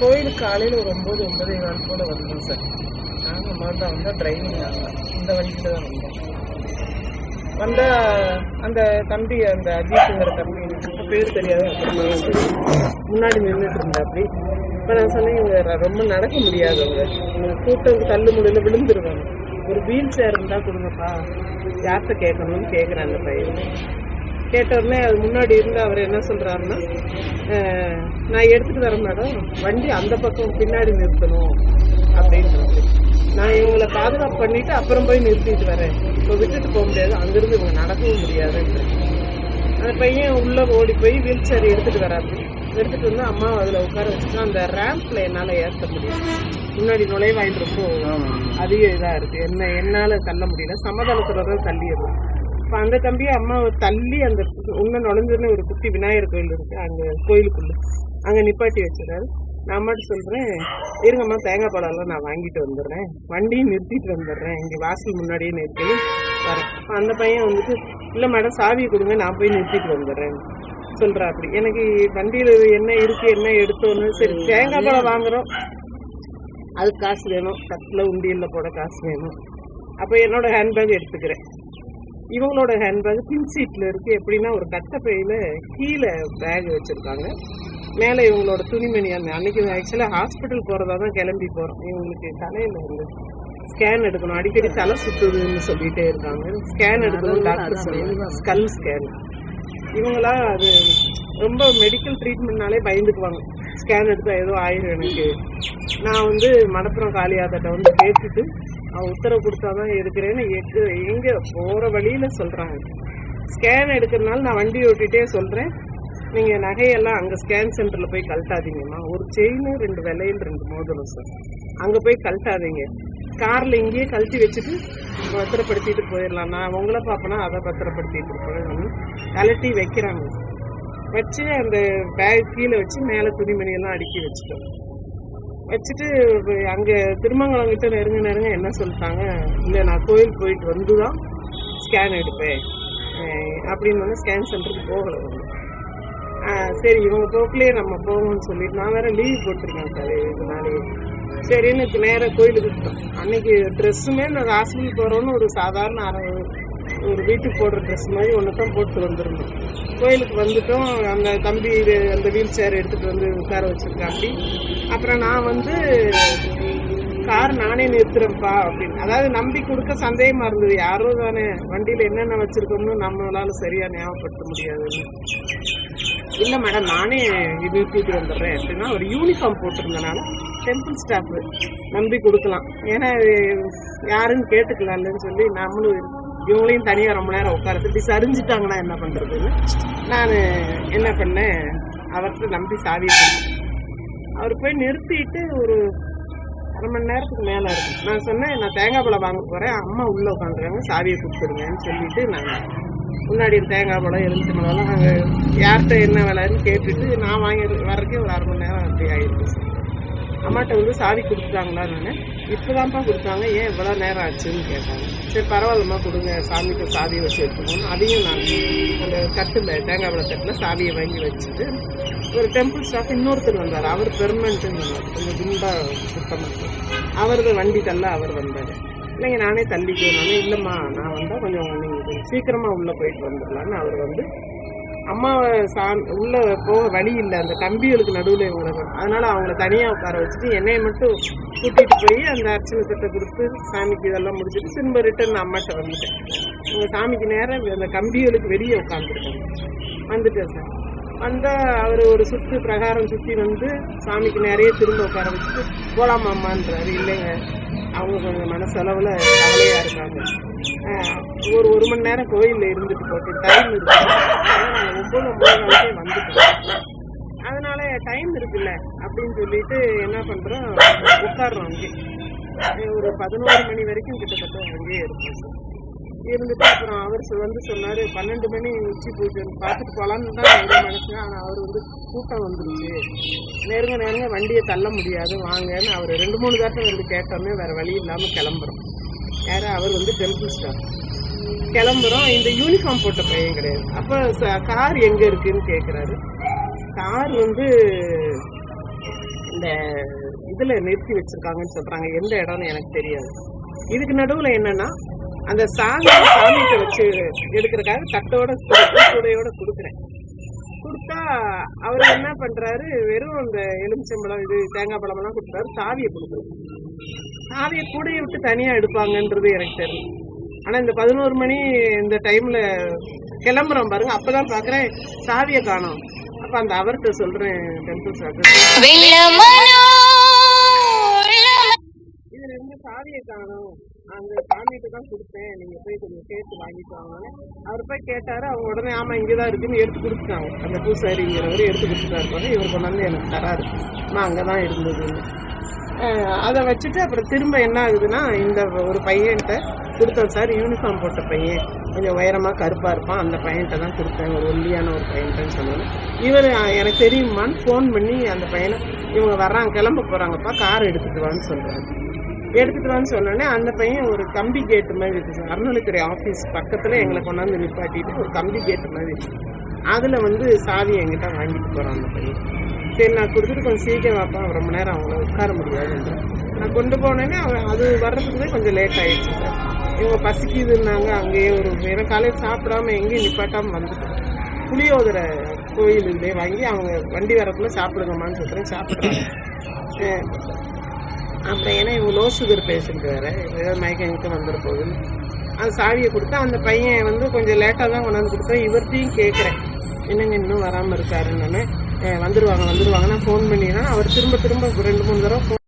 கோயிலுக்கு காலையில் ஒரு ஒம்பது ஒன்பதே நாள் போல் வந்தோம் சார். நாங்கள் அம்மா வந்தால் டிரைவிங் ஆகலாம் இந்த வண்டியில் தான் வந்தோம். வந்தால் அந்த தம்பி அந்த அஜித்துங்கிற தம்பி எனக்கு பேர் தெரியாது அப்புறமா முன்னாடி நின்றுட்டு இருந்தாப்படி இப்போ நான் சொன்னேன் இவங்க ர- ரொம்ப நடக்க முடியாதவங்க. இவங்க கூட்டம் தள்ளு முடியல விழுந்துருவாங்க. ஒரு வீல் சேர் இருந்தால் கொடுங்கப்பா. யார்கிட்ட கேட்கணும்னு கேட்குறாங்க அந்த பையன். கேட்ட உடனே அது முன்னாடி இருந்து அவர் என்ன சொல்றாருன்னா நான் எடுத்துட்டு வரேன் மேடம் வண்டி அந்த பக்கம் பின்னாடி நிறுத்தணும் அப்படின்றாரு நான் இவங்களை பாதுகாப்பு பண்ணிட்டு அப்புறம் போய் நிறுத்திட்டு வரேன். இப்போ விட்டுட்டு போக முடியாது. அங்கிருந்து இவங்க நடக்கவும் முடியாதுன்றாரு அந்த பையன் உள்ள ஓடி போய் வீல் சேர் எடுத்துட்டு வராரு எடுத்துட்டு வந்து அம்மா அதுல உட்கார வச்சுட்டு அந்த ரேம்ப்ல என்னால ஏற்ற முடியும் முன்னாடி நுழைவாயில் ரொம்ப அதிக இதா இருக்கு. என்ன என்னால தள்ள முடியல. சமதளத்துல தான் தள்ளிடுறோம் இப்ப அந்த தம்பியை அம்மாவை தள்ளி அந்த உன்ன நுழைஞ்சோன்னு ஒரு குட்டி விநாயகர் கோயில் இருக்கு அங்க கோயிலுக்குள்ள. அங்க நிப்பாட்டி வச்சிருக்காரு நான் மட்டும் சொல்றேன் இருங்கம்மா தேங்காய் பழம்லாம் நான் வாங்கிட்டு வந்துடுறேன். வண்டியும் நிறுத்திட்டு வந்துடுறேன். இங்க வாசல் முன்னாடியே நிறுத்தி வரேன். அந்த பையன் வந்துட்டு இல்லை மேடம் சாவியை கொடுங்க நான் போய் நிறுத்திட்டு வந்துடுறேன். சொல்றா அப்படி எனக்கு வண்டியில என்ன இருக்கு என்ன எடுத்தோன்னு சரி தேங்காய் பழம் வாங்குறோம். அதுக்கு காசு வேணும். கத்தில் உண்டியல்ல போட காசு வேணும். அப்போ என்னோட ஹேண்ட்பேக் எடுத்துக்கிறேன். இவங்களோட ஹேண்ட்பேக் பின் சீட்ல இருக்கு எப்படின்னா ஒரு கட்டப்பையில கீழே பேக் வச்சிருக்காங்க. மேலே இவங்களோட துணிமணி அந்த அன்னைக்கு ஆக்சுவலாக ஹாஸ்பிட்டல் போறதா தான் கிளம்பி போறோம். இவங்களுக்கு தலையில வந்து ஸ்கேன் எடுக்கணும். அடிக்கடி தலை சுத்துதுன்னு சொல்லிட்டே இருக்காங்க. ஸ்கேன் எடுக்கணும் டாக்டர் சொல்லுவாங்க ஸ்கல் ஸ்கேன் இவங்களாம் அது ரொம்ப மெடிக்கல் ட்ரீட்மெண்ட்னாலே பயந்துக்குவாங்க. ஸ்கேன் எடுத்தா ஏதோ ஆயிரும் எனக்கு. நான் வந்து மடப்புறம் காளியாத்தட்ட வந்து கேட்டுட்டு உத்தரவு கொடுத்தாதான் எடுக்கிறேன்னு எங்க எங்க போற வழியில சொல்றாங்க. ஸ்கேன் எடுக்கிறதுனால நான் வண்டி ஓட்டிட்டே சொல்றேன். நீங்க நகையெல்லாம் அங்க ஸ்கேன் சென்டர்ல போய் கழட்டாதீங்கம்மா. ஒரு செயின் ரெண்டு விலையில் ரெண்டு மோதலும் சார் அங்க போய் கழட்டாதீங்க. கார்ல இங்கேயே கழட்டி வச்சுட்டு பத்திரப்படுத்திட்டு போயிடலாம். நான் உங்களை பார்ப்பேனா அதை பத்திரப்படுத்திட்டு போயிடணும். கழட்டி வைக்கிறாங்க. வச்சு அந்த பேக் கீழே வச்சு மேலே துணிமணி எல்லாம் அடுக்கி வச்சுட்டோம் வச்சுட்டு அங்கே திருமங்கலம் கிட்ட நெருங்க நெருங்க என்ன சொல்லிட்டாங்க? இல்லை நான் கோயில் போயிட்டு வந்து தான் ஸ்கேன் எடுப்பேன் அப்படின்னு வந்து ஸ்கேன் சென்டருக்கு போகல சரி இவங்க போக்குலயே நம்ம போகணும்னு சொல்லிட்டு நான் வேற லீவ் போட்டிருக்கேன் சார் இதனாலே சரின்னு நேராக கோயிலுக்கு அன்னைக்கு ட்ரெஸ்ஸுமே நான் ஹாஸ்பிட்டல் போகிறோன்னு ஒரு சாதாரண அரை ஒரு வீட்டுக்கு போடுற ட்ரெஸ் மாதிரி ஒன்று தான் போட்டு வந்திருந்தோம் கோயிலுக்கு வந்துட்டோம். அந்த தம்பி இது அந்த வீல் சேர் எடுத்துகிட்டு வந்து உட்கார வச்சுருக்காப்படி அப்புறம் நான் வந்து கார் நானே நிறுத்துறேன்ப்பா அப்படின்னு. அதாவது நம்பி கொடுக்க சந்தேகமா இருந்தது. யாரோ தானே. வண்டியில என்னென்ன வச்சிருக்கோம்னு நம்மளால சரியா ஞாபகப்படுத்த முடியாதுன்னு இல்லை மேடம் நானே நிறுத்திட்டு வந்துடுறேன். அப்படின்னா ஒரு யூனிஃபார்ம் போட்டிருந்தனால டெம்பிள் ஸ்டாஃப் நம்பி கொடுக்கலாம். ஏன்னா யாருன்னு யாருன்னு கேட்டுக்கலாம்லன்னு சொல்லி நம்மளும் இவங்களையும் தனியாக ரொம்ப நேரம் உட்காரத்து இப்படி சரிஞ்சிட்டாங்கன்னா என்ன பண்ணுறதுன்னு நான் என்ன பண்ணேன்? அவர்கிட்ட நம்பி சாவி அவர் போய் நிறுத்திட்டு ஒரு அரை மணி நேரத்துக்கு மேலே இருக்கும். நான் சொன்னேன் நான் தேங்காய் பழம் வாங்க போகிறேன் அம்மா உள்ளே உட்காந்துருக்காங்க. சாவியை கொடுத்துருங்கன்னு சொல்லிட்டு நான் முன்னாடி தேங்காய் பழம் எலுமிச்சை பழம்லாம் நாங்கள் யார்கிட்ட என்ன விலைன்னு கேட்டுட்டு நான் வாங்கி வர்றதுக்கே ஒரு அரை மணி நேரம் அப்படி ஆயிருக்கு அம்மாட்ட வந்து சாவி கொடுத்துட்டாங்களா நான்? இப்போதான்ப்பா கொடுத்தாங்க ஏன் இவ்வளோ நேரம் ஆச்சுன்னு கேட்டாங்க. சரி பரவாயில்லம்மா கொடுங்க சாமிக்கு சாவியை வச்சு எடுத்துக்கணும் அதையும் நான் அந்த தட்டில் தேங்காய் பழ தட்டில் சாவியை வாங்கி வச்சுட்டு ஒரு டெம்பிள் ஸ்டாஃப் இன்னொருத்தர் வந்தார். அவர் பெர்மனண்ட்டுன்னு சொன்னார். கொஞ்சம் குண்டா சுத்தமாக அவரது வண்டி தள்ள அவர் வந்தார். இல்லைங்க நானே தள்ளிக்கணும் இல்லைம்மா நான் வந்தால் கொஞ்சம் நீங்கள் சீக்கிரமாக உள்ளே போயிட்டு வந்துடலான்னு அவர் வந்து அம்மாவை சா உள்ள போக வழி இல்லை. அந்த கம்பிகளுக்கு நடுவில் இவங்க அதனால அவங்கள தனியாக உட்கார வச்சுட்டு என்னையை மட்டும் கூட்டிகிட்டு போய் அந்த அர்ச்சனை சட்டை கொடுத்து சாமிக்கு இதெல்லாம் முடிச்சுட்டு திரும்ப ரிட்டர்ன் அம்மாட்ட வந்துட்டேன். உங்கள் சாமிக்கு நேரம் அந்த கம்பிகளுக்கு வெளியே உட்காந்துருக்காங்க வந்துட்டேன் சார். வந்தால் அவர் ஒரு சுற்று பிரகாரம் சுற்றி வந்து சாமிக்கு நிறைய திரும்ப உட்கார வச்சுட்டு போலாமா அம்மான்றாரு. இல்லைங்க. அவங்க கொஞ்சம் மனசளவில் கவலையாக இருக்காங்க. ஒரு ஒரு மணி நேரம் கோயிலில் இருந்துட்டு போட்டு டைம் இருக்கு. ஒம்பது ஒம்பது வந்துட்டோம். அதனால டைம் இருக்குல்ல அப்படின்னு சொல்லிட்டு என்ன பண்ணுறோம் உட்காடுறோம் அங்கே. ஒரு பதினோரு மணி வரைக்கும் கிட்டத்தட்ட அங்கேயே இருக்கும் இருந்துட்டு அப்புறம் அவர் வந்து சொன்னாரு பன்னெண்டு மணி உச்சி பூஜை. பார்த்துட்டு போலான்னு தான் அவர் நினச்சேன். ஆனால் அவர் வந்து கூட்டம் வந்துருச்சு. நெருங்க நேருங்க வண்டியை தள்ள முடியாது. வாங்கன்னு அவர் ரெண்டு மூணு தாட்டம் வந்து கேட்டோன்னே வேற வழி இல்லாமல் கிளம்புறோம். யாரும் அவர் வந்து டெம்பிள் ஸ்டார் கிளம்புறோம். இந்த யூனிஃபார்ம் போட்ட பையன் கிடையாது. அப்ப ச- கார் எங்க இருக்குன்னு கேக்குறாரு. கார் வந்து இந்த இதுல நிறுத்தி வச்சிருக்காங்கன்னு சொல்றாங்க. எந்த இடம்னு எனக்கு தெரியாது. இதுக்கு நடுவுல என்னன்னா அந்த சாமி சாமிக்கு வச்சு எடுக்கிறக்காக தட்டோட கொடுத்து கூடையோட கொடுக்குறேன். கொடுத்தா அவர் என்ன பண்றாரு? வெறும் அந்த எலுமிச்சம்பழம் இது தேங்காய் பழம் எல்லாம் கொடுக்குறாரு. சாவியை கொடுக்குறாரு. சாவியை கூடையை விட்டு தனியா எடுப்பாங்கன்றது எனக்கு தெரியும். ஆனா இந்த பதினோரு மணி இந்த டைம்ல கிளம்புறோம் பாருங்க. அப்பதான் பாக்குறேன். சாவியை காணோம். அப்ப அந்த அவர்கிட்ட சொல்றேன் டெம்பிள் சார். இதுல இருந்து சாவியை காணோம். அந்த சாமிகிட்ட தான் கொடுத்தேன். நீங்க போய் கொஞ்சம் கேட்டு வாங்கிட்டு வாங்கன்னு அவர் போய் கேட்டாரு. அவங்க உடனே ஆமா இங்கதான் இருக்குன்னு எடுத்து கொடுத்துட்டாங்க. அந்த பூசாரிங்கிறவரு எடுத்து கொடுத்துட்டாரு. பாரு இவர் கொண்டாந்து எனக்கு தராரு. நான் அங்கதான் இருந்ததுன்னு. அஹ் அதை வச்சுட்டு அப்புறம் திரும்ப என்ன ஆகுதுன்னா இந்த ஒரு பையன்கிட்ட கொடுத்தோம் சார் யூனிஃபார்ம் போட்ட பையன். கொஞ்சம் உயரமாக கருப்பாக இருப்பான். அந்த பையன்கிட்ட தான் கொடுத்தேன். ஒரு ஒல்லியான ஒரு பையன்கிட்டன்னு சொன்னாங்க. இவர் எனக்கு தெரியுமான்னு ஃபோன் பண்ணி அந்த பையனை இவங்க வர்றாங்க கிளம்ப போகிறாங்கப்பா கார் எடுத்துகிட்டு வான்னு சொல்கிறாங்க எடுத்துகிட்டு வான்னு சொன்னோடனே அந்த பையன் ஒரு கம்பி கேட்டு மாதிரி இருக்குது அறநிலைத்துறை ஆஃபீஸ் பக்கத்தில் எங்களை கொண்டாந்து நிப்பாட்டிட்டு ஒரு கம்பி கேட்டு மாதிரி இருக்குது அதில் வந்து சாவி என்கிட்ட வாங்கிட்டு போகிறான் அந்த பையன். சரி நான் கொடுத்துட்டு கொஞ்சம் சீக்கிரம் வாப்பா. ரொம்ப நேரம் அவங்கள உட்கார முடியாதுன்ற நான் கொண்டு போனேன்னே அவன் அது வர்றதுக்குமே கொஞ்சம் லேட் ஆயிடுச்சு. இவங்க பசிக்குதுன்னாங்க அங்கேயே ஒரு ஏன்னா காலையில் சாப்பிடாம எங்கேயும் நிப்பாட்டாம வந்துட்டேன் புளியோதரை கோயிலுங்களே வாங்கி அவங்க வண்டி வரக்குள்ள சாப்பிடுங்கம்மான்னு சொல்கிறேன் சாப்பிட்றாங்க. அப்புறம் ஏன்னா இவங்க லோ சுகர் பேஷண்ட் வேற. ஏதாவது மயக்கம் எங்கே வந்துட போகுதுன்னு. அந்த சாவியை கொடுத்தா அந்த பையன் வந்து கொஞ்சம் லேட்டாக தான் கொண்டாந்து கொடுத்தேன் இவர்த்தையும் கேட்குறேன் என்னங்க இன்னும் வராமல் இருக்காருன்னு வந்துருவாங்க வந்துருவாங்க. நான் ஃபோன் பண்ணிடுறேன். அவர் திரும்ப திரும்ப ரெண்டு மூணு தடவை